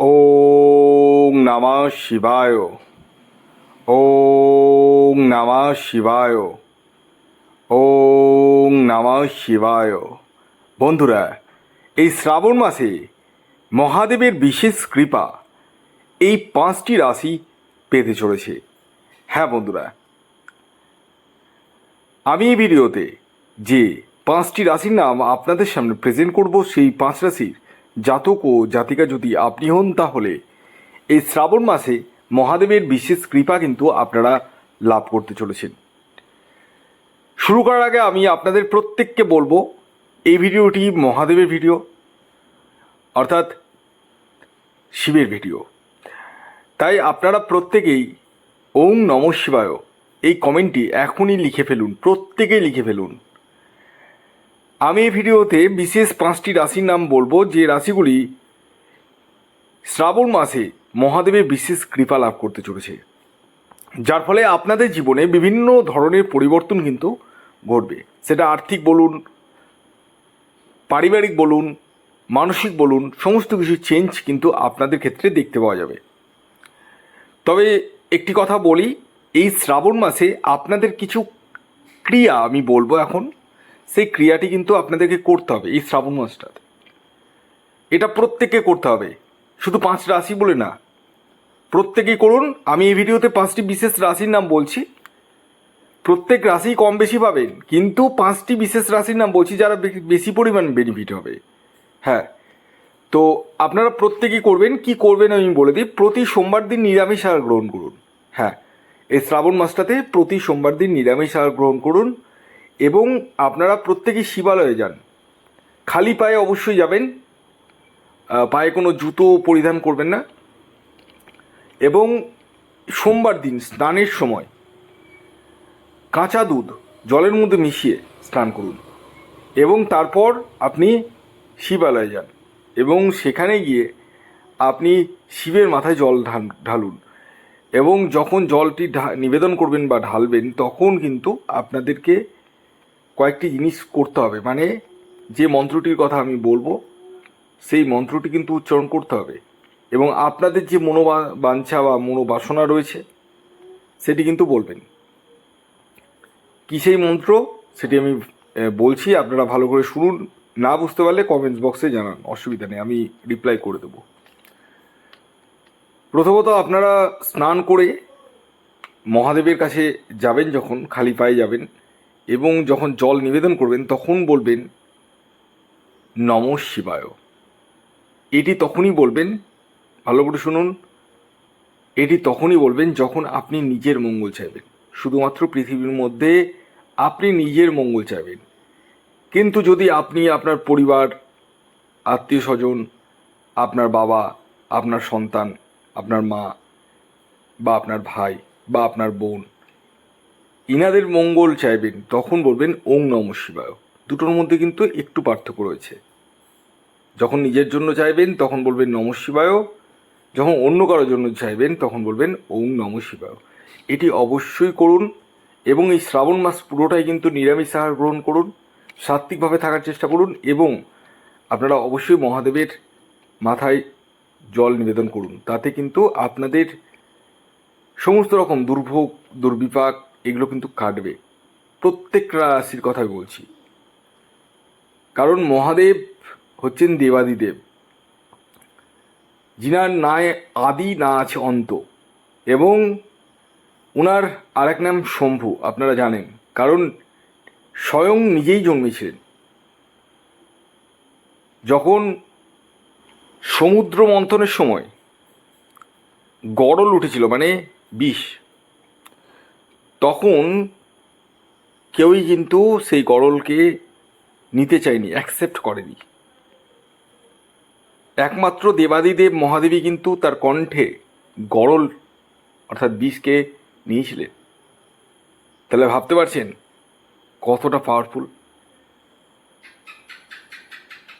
ওং নমঃ শিবায়। ওং নমঃ শিবায়। ওং নমঃ শিবায়। বন্ধুরা, এই শ্রাবণ মাসে মহাদেবের বিশেষ কৃপা এই পাঁচটি রাশি পেতে চলেছে। হ্যাঁ বন্ধুরা, আমি এই ভিডিওতে যে পাঁচটি রাশির নাম আপনাদের সামনে প্রেজেন্ট করব, সেই পাঁচ রাশির জাতক ও জাতিকা যদি আপনি হন তাহলে এই শ্রাবণ মাসে মহাদেবের বিশেষ কৃপা কিন্তু আপনারা লাভ করতে চলেছেন। শুরু করার আগে আমি আপনাদের প্রত্যেককে বলব, এই ভিডিওটি মহাদেবের ভিডিও, অর্থাৎ শিবের ভিডিও। তাই আপনারা প্রত্যেকেই ওং নম শিবায় এই কমেন্টটি এখনই লিখে ফেলুন, প্রত্যেকেই লিখে ফেলুন। আমি এই ভিডিওতে বিশেষ পাঁচটি রাশির নাম বলব, যে রাশিগুলি শ্রাবণ মাসে মহাদেবের বিশেষ কৃপা লাভ করতে চলেছে। যার ফলে আপনাদের জীবনে বিভিন্ন ধরনের পরিবর্তন কিন্তু ঘটবে। সেটা আর্থিক বলুন, পারিবারিক বলুন, মানসিক বলুন, সমস্ত কিছু চেঞ্জ কিন্তু আপনাদের ক্ষেত্রে দেখতে পাওয়া যাবে। তবে একটি কথা বলি, এই শ্রাবণ মাসে আপনাদের কিছু ক্রিয়া আমি বলব এখন। সেই ক্রিয়াটি কিন্তু আপনাদেরকে করতে হবে, এই শ্রাবণ মাসটাতে। এটা প্রত্যেককে করতে হবে, শুধু পাঁচ রাশি বলে না। প্রত্যেকেই করুন, আমি এই ভিডিওতে পাঁচটি বিশেষ রাশির নাম বলছি। প্রত্যেক রাশি কম বেশি পাবেন, কিন্তু পাঁচটি বিশেষ রাশির নাম বলছি যারা বেশি পরিমাণ বেনিফিট হবে। হ্যাঁ তো আপনারা প্রত্যেকেই করবেন, কি করবেন আমি বলে দিই, প্রতি সোমবার দিন নিরামিষ আহার গ্রহণ করুন। হ্যাঁ এই শ্রাবণ মাসটাতে প্রতি সোমবার দিন নিরামিষ আহার গ্রহণ করুন এবং আপনারা প্রত্যেকেই শিবালয়ে যান। খালি পায়ে অবশ্যই যাবেন পায়ে কোনো জুতো পরিধান করবেন না। এবং সোমবার দিন স্নানের সময় কাঁচা দুধ জলের মধ্যে মিশিয়ে স্নান করুন এবং তারপর আপনি শিবালয়ে যান এবং সেখানে গিয়ে আপনি শিবের মাথায় জল ঢাল- ঢালুন এবং যখন জলটি নিবেদন করবেন বা ঢালবেন তখন কিন্তু আপনাদেরকে কয়েকটি জিনিস করতে হবে। মানে যে মন্ত্রটির কথা আমি বলব, সেই মন্ত্রটি কিন্তু উচ্চারণ করতে হবে। এবং আপনাদের যে মনোবাঞ্ছা বা মনোবাসনা রয়েছে, সেটি কিন্তু বলবেন। কী সেই মন্ত্র? সেটি আমি বলছি, আপনারা ভালো করে শুনুন। না বুঝতে পারলে কমেন্টস বক্সে জানান, অসুবিধা নেই, আমি রিপ্লাই করে দেবো। প্রথমত আপনারা স্নান করে মহাদেবের কাছে যাবেন, যখন খালি পায়ে যাবেন। এবং যখন জল নিবেদন করবেন, তখন বলবেন, নম শিবায়। এটি তখনই বলবেন, ভালো করে শুনুন, এটি তখনই বলবেন যখন আপনি নিজের মঙ্গল চাইবেন। শুধুমাত্র পৃথিবীর মধ্যে আপনি নিজের মঙ্গল চাইবেন। কিন্তু যদি আপনি আপনার পরিবার আত্মীয় স্বজন আপনার বাবা, আপনার সন্তান, আপনার মা, বা আপনার ভাই, বা আপনার বোন ইনাদের মঙ্গল চাইবেন, তখন বলবেন ওং নম শিবায়। দুটোর মধ্যে কিন্তু একটু পার্থক্য রয়েছে। যখন নিজের জন্য চাইবেন, তখন বলবেন নম শিবায়। যখন অন্য কারোর জন্য চাইবেন, তখন বলবেন ওং নম শিবায়। এটি অবশ্যই করুন এবং এই শ্রাবণ মাস পুরোটাই কিন্তু নিরামিষ আহার গ্রহণ করুন, সাত্ত্বিকভাবে থাকার চেষ্টা করুন এবং আপনারা অবশ্যই মহাদেবের মাথায় জল নিবেদন করুন। তাতে কিন্তু আপনাদের সমস্ত রকম দুর্ভোগ, দুর্বিপাক এগুলো কিন্তু কাটবে। প্রত্যেক রাশির কথাই বলছি। কারণ মহাদেব হচ্ছেন দেবাদিদেব। যিনার না আদি না আছে অন্ত। এবং ওনার আরেক নাম শম্ভু, আপনারা জানেন। কারণ স্বয়ং নিজেই জন্মেছিলেন। যখন সমুদ্র মন্থনের সময় গড়ল উঠেছিল মানে বিষ তখন কেউই কিন্তু সেই গরলকে নিতে চায়নি অ্যাকসেপ্ট করেনি। একমাত্র দেবাদিদেব মহাদেবী কিন্তু তার কণ্ঠে গরল, অর্থাৎ বিষকে নিয়েছিলেন। তাহলে ভাবতে পারছেন কতটা পাওয়ারফুল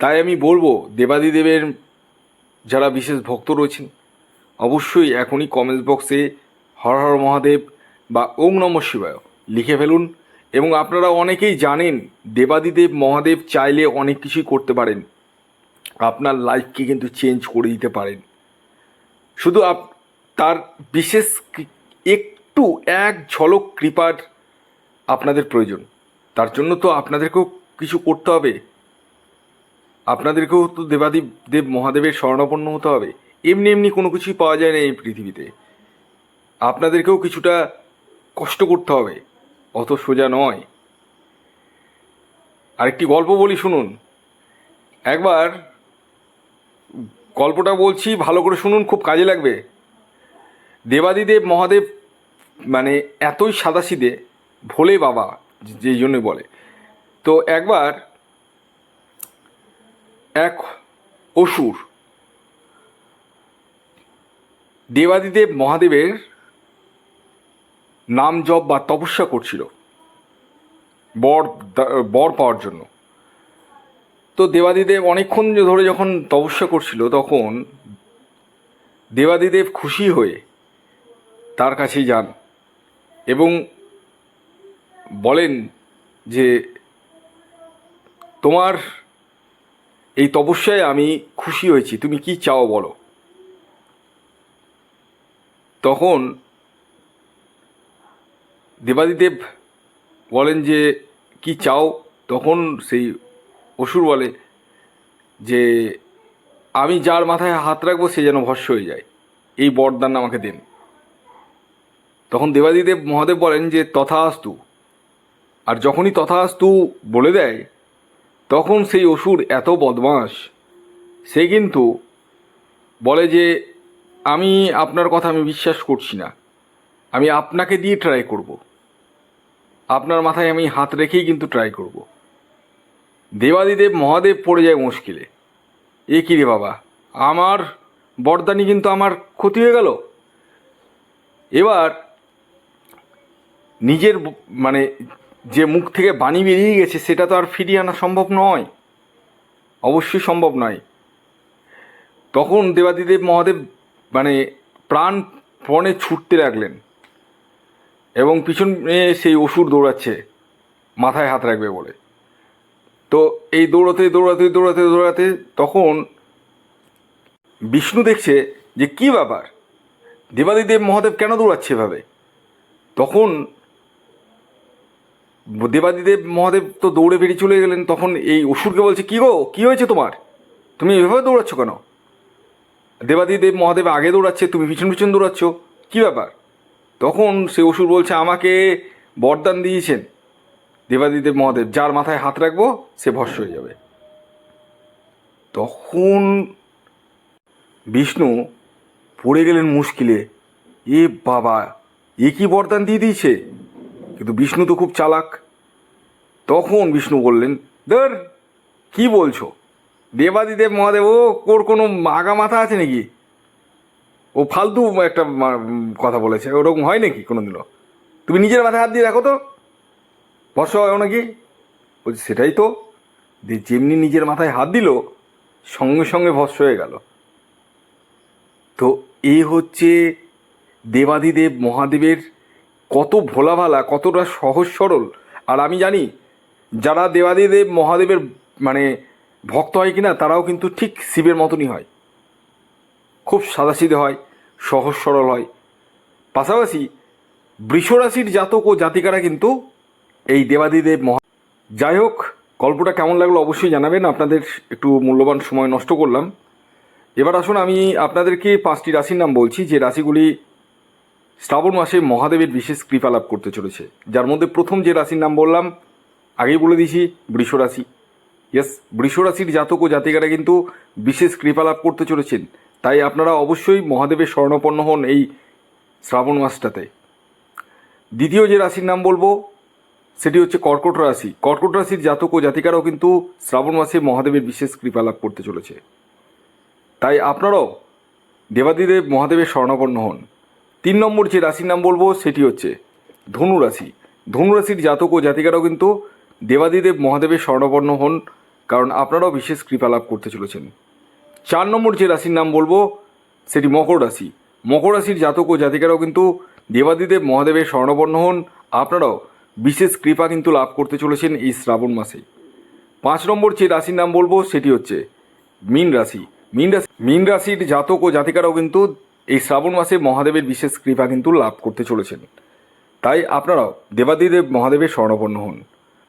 তাই আমি বলব, দেবাদিদেবের যারা বিশেষ ভক্ত রয়েছেন, অবশ্যই এখনই কমেন্টস বক্সে হর হর মহাদেব বা ওং নম শিবায় লিখে ফেলুন। এবং আপনারা অনেকেই জানেন, দেবাদিদেব, মহাদেব চাইলে অনেক কিছুই করতে পারেন। আপনার লাইফকে কিন্তু চেঞ্জ করে দিতে পারেন। শুধু আপ, তার বিশেষ একটু এক ঝলক কৃপার আপনাদের প্রয়োজন। তার জন্য তো আপনাদেরকেও কিছু করতে হবে। আপনাদেরকেও তো দেবাদেব, দেব, মহাদেবের শরণাপন্ন হতে হবে। এমনি এমনি কোনো কিছুই পাওয়া যায় না এই পৃথিবীতে। আপনাদেরকেও কিছুটা কষ্ট করতে হবে, অত সোজা নয়। আরেকটি গল্প বলি শুনুন। একবার গল্পটা বলছি, ভালো করে শুনুন, খুব কাজে লাগবে। দেবাদিদেব মহাদেব মানে এতই সাদাসিদে, ভোলে বাবা, যেই জন্য বলে। তো একবার এক অসুর দেবাদিদেব মহাদেবের নাম জপ বা তপস্যা করছিল। বর বর পাওয়ার জন্য। তো দেবাদিদেব অনেকক্ষণ ধরে যখন তপস্যা করছিল তখন দেবাদিদেব খুশি হয়ে তার কাছেই যান এবং বলেন যে, তোমার এই তপস্যায় আমি খুশি হয়েছি, তুমি কি চাও বলো? তখন দেবাদিদেব বলেন যে, কি চাও? তখন সেই অসুর বলে যে, আমি যার মাথায় হাত রাখব, সে যেন ভস্য হয়ে যায়। এই বরদান আমাকে দেন। তখন দেবাদিদেব মহাদেব বলেন যে, তথাস্তু। আর যখনই তথাস্তু বলে দেয়, তখন সেই অসুর এত বদমাস সে কিন্তু বলে যে, আমি আপনার কথা আমি বিশ্বাস করছি না। আমি আপনাকে দিয়ে ট্রাই করব। আপনার মাথায় আমি হাত রেখেই কিন্তু ট্রাই করব। দেবাদিদেব, মহাদেব পড়ে যায় মুশকিলে। এ কী রে বাবা? আমার বরদানি কিন্তু আমার ক্ষতি হয়ে গেল। এবার নিজের মানে যে মুখ থেকে বাণী বেরিয়ে গেছে, সেটা তো আর ফিরিয়ে আনা সম্ভব নয়। অবশ্যই সম্ভব নয়। তখন দেবাদিদেব, মহাদেব মানে প্রাণ পণে ছুটতে লাগলেন। এবং পিছনে সেই অসুর দৌড়াচ্ছে, মাথায় হাত রাখবে বলে। তো এই দৌড়াতে দৌড়াতে দৌড়াতে দৌড়াতে তখন বিষ্ণু দেখছে যে কি ব্যাপার? দেবাদিদেব মহাদেব কেন দৌড়াচ্ছে এভাবে? তখন দেবাদিদেব মহাদেব তো দৌড়ে বেরিয়ে চলে গেলেন, তখন এই অসুরকে বলছে, কি গো, কি হয়েছে তোমার? তুমি এভাবে দৌড়াচ্ছ কেন? দেবাদিদেব মহাদেব আগে দৌড়াচ্ছে, তুমি পিছন পিছন দৌড়াচ্ছ, কি ব্যাপার? তখন সে অসুর বলছে, আমাকে বরদান দিয়েছেন দেবাদিদেব মহাদেব, যার মাথায় হাত রাখব সে ভস্য হয়ে যাবে। তখন বিষ্ণু পড়ে গেলেন মুশকিলে। এ বাবা, এ কি বরদান দিয়ে দিয়েছে? কিন্তু বিষ্ণু তো খুব চালাক। তখন বিষ্ণু বললেন, ধর, কি বলছো? দেবাদিদেব মহাদেব ও ওর কোনো আগা মাথা আছে নাকি? ও ফালতু একটা কথা বলেছে। ওরকম হয় নাকি কোনোদিনও? তুমি নিজের মাথায় হাত দিয়ে দেখো তো। ভস্য হয় নাকি? বলছি, সেটাই তো। যে যেমনি নিজের মাথায় হাত দিল, সঙ্গে সঙ্গে ভস্য হয়ে গেল। তো এ হচ্ছে দেবাদিদেব মহাদেবের কত ভোলা ভালা কতটা সহজ সরল। আর আমি জানি, যারা দেবাদিদেব মহাদেবের মানে ভক্ত হয় কিনা, তারাও কিন্তু ঠিক শিবের মতনই হয়। খুব সাদাসিধে হয়, সহজ সরল হয়। পাশাপাশি বৃষরাশির জাতক ও জাতিকারা কিন্তু এই দেবাদিদেব মহা যাই হোক, গল্পটা কেমন লাগল অবশ্যই জানাবেন। আপনাদের একটু মূল্যবান সময় নষ্ট করলাম। এবার আসুন, আমি আপনাদেরকে পাঁচটি রাশির নাম বলছি, যে রাশিগুলি শ্রাবণ মাসে মহাদেবের বিশেষ কৃপা লাভ করতে চলেছে। যার মধ্যে প্রথম যে রাশির নাম বললাম, আগেই বলে দিয়েছি বৃষ রাশি ইয়েস বৃষ রাশির জাতক ও জাতিকারা কিন্তু বিশেষ কৃপা লাভ করতে চলেছেন। তাই আপনারা অবশ্যই মহাদেবের স্বর্ণপন্ন হন এই শ্রাবণ মাসটাতে। দ্বিতীয় যে রাশির নাম বলব, সেটি হচ্ছে কর্কট রাশি। কর্কট রাশির জাতক ও জাতিকারাও কিন্তু শ্রাবণ মাসে মহাদেবের বিশেষ কৃপা লাভ করতে চলেছে। তাই আপনারাও দেবাদিদেব মহাদেবের স্বর্ণপন্ন হন। তিন নম্বর যে রাশির নাম বলব, সেটি হচ্ছে ধনু রাশি। ধনু রাশির জাতক ও জাতিকারাও কিন্তু দেবাদিদেব মহাদেবের স্বর্ণপন্ন হন, কারণ আপনারাও বিশেষ কৃপা লাভ করতে চলেছেন। চার নম্বর যে রাশির নাম বলব, সেটি মকর রাশি। মকর রাশির জাতক ও জাতিকারাও কিন্তু দেবাদিদেব মহাদেবের স্বর্ণবর্ণ হন। আপনারাও বিশেষ কৃপা কিন্তু লাভ করতে চলেছেন এই শ্রাবণ মাসে। পাঁচ নম্বর যে রাশির নাম বলব, সেটি হচ্ছে মীন রাশি। মীন রাশি, মীন রাশির জাতক ও জাতিকারাও কিন্তু এই শ্রাবণ মাসে মহাদেবের বিশেষ কৃপা কিন্তু লাভ করতে চলেছেন। তাই আপনারাও দেবাদিদেব মহাদেবের স্বর্ণপন্ন হন।